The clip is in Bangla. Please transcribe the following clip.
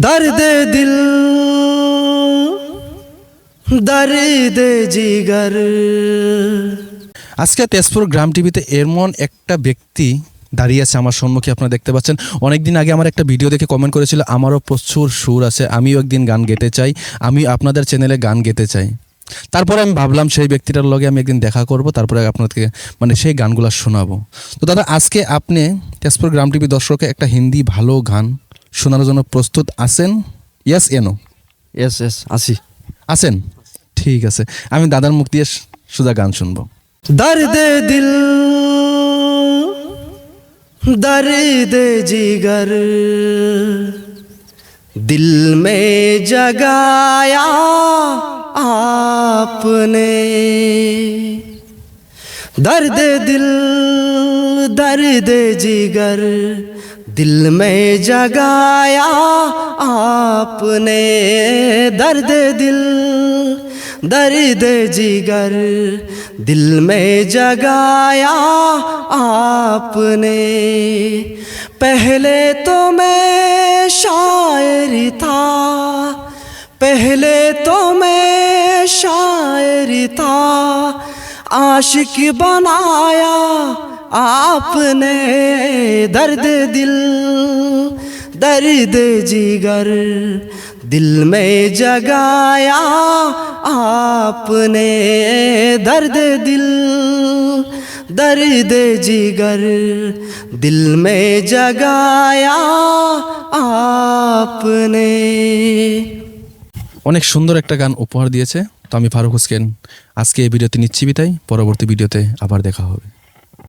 दर्द दिल दर्द जिगर আজকে তেজপুর গ্রাম টিভিতে এমন একটা ব্যক্তি দাঁড়িয়ে আছে আমার সম্মুখে আপনারা দেখতে পাচ্ছেন অনেকদিন আগে আমার একটা ভিডিও দেখে কমেন্ট করেছিল আমারও প্রচুর সুর আছে আমিও একদিন গান গেতে চাই আমি আপনাদের চ্যানেলে গান গেতে চাই তারপরে আমি ভাবলাম সেই ব্যক্তিটার লগে আমি একদিন দেখা করব তারপরে আপনাদেরকে মানে সেই গানগুলো শোনাবো তো দাদা আজকে আপনি তেজপুর গ্রাম টিভি দর্শককে একটা হিন্দি ভালো গান শোনার জন্য প্রস্তুত আছেন ইয়াস এনো यस यस आसी আছেন ঠিক আছে আমি দাদার মুখ দিয়ে সুদা গান শুনবো दर्द दिल दर्द जिगर दिल में जगाया आपने दर्द दिल दर्द जिगर दिल में जगाया आपने दर्द दिल, दर्द जिगर दिल में जगाया आपने। पहले तो मैं शायर था, पहले तो मैं शायर था, आशिक बनाया आपने दर्द दिल दर्द जिगर दिल में जगाया आपने दर्द दिल दर्द जिगर दिल में जगाया आपने অনেক সুন্দর একটা গান উপহার দিয়েছে তো আমি ফারুক হোসেন আজকে এই ভিডিওতে নিচ্ছি বিতাই পরবর্তী ভিডিওতে আবার দেখা হবে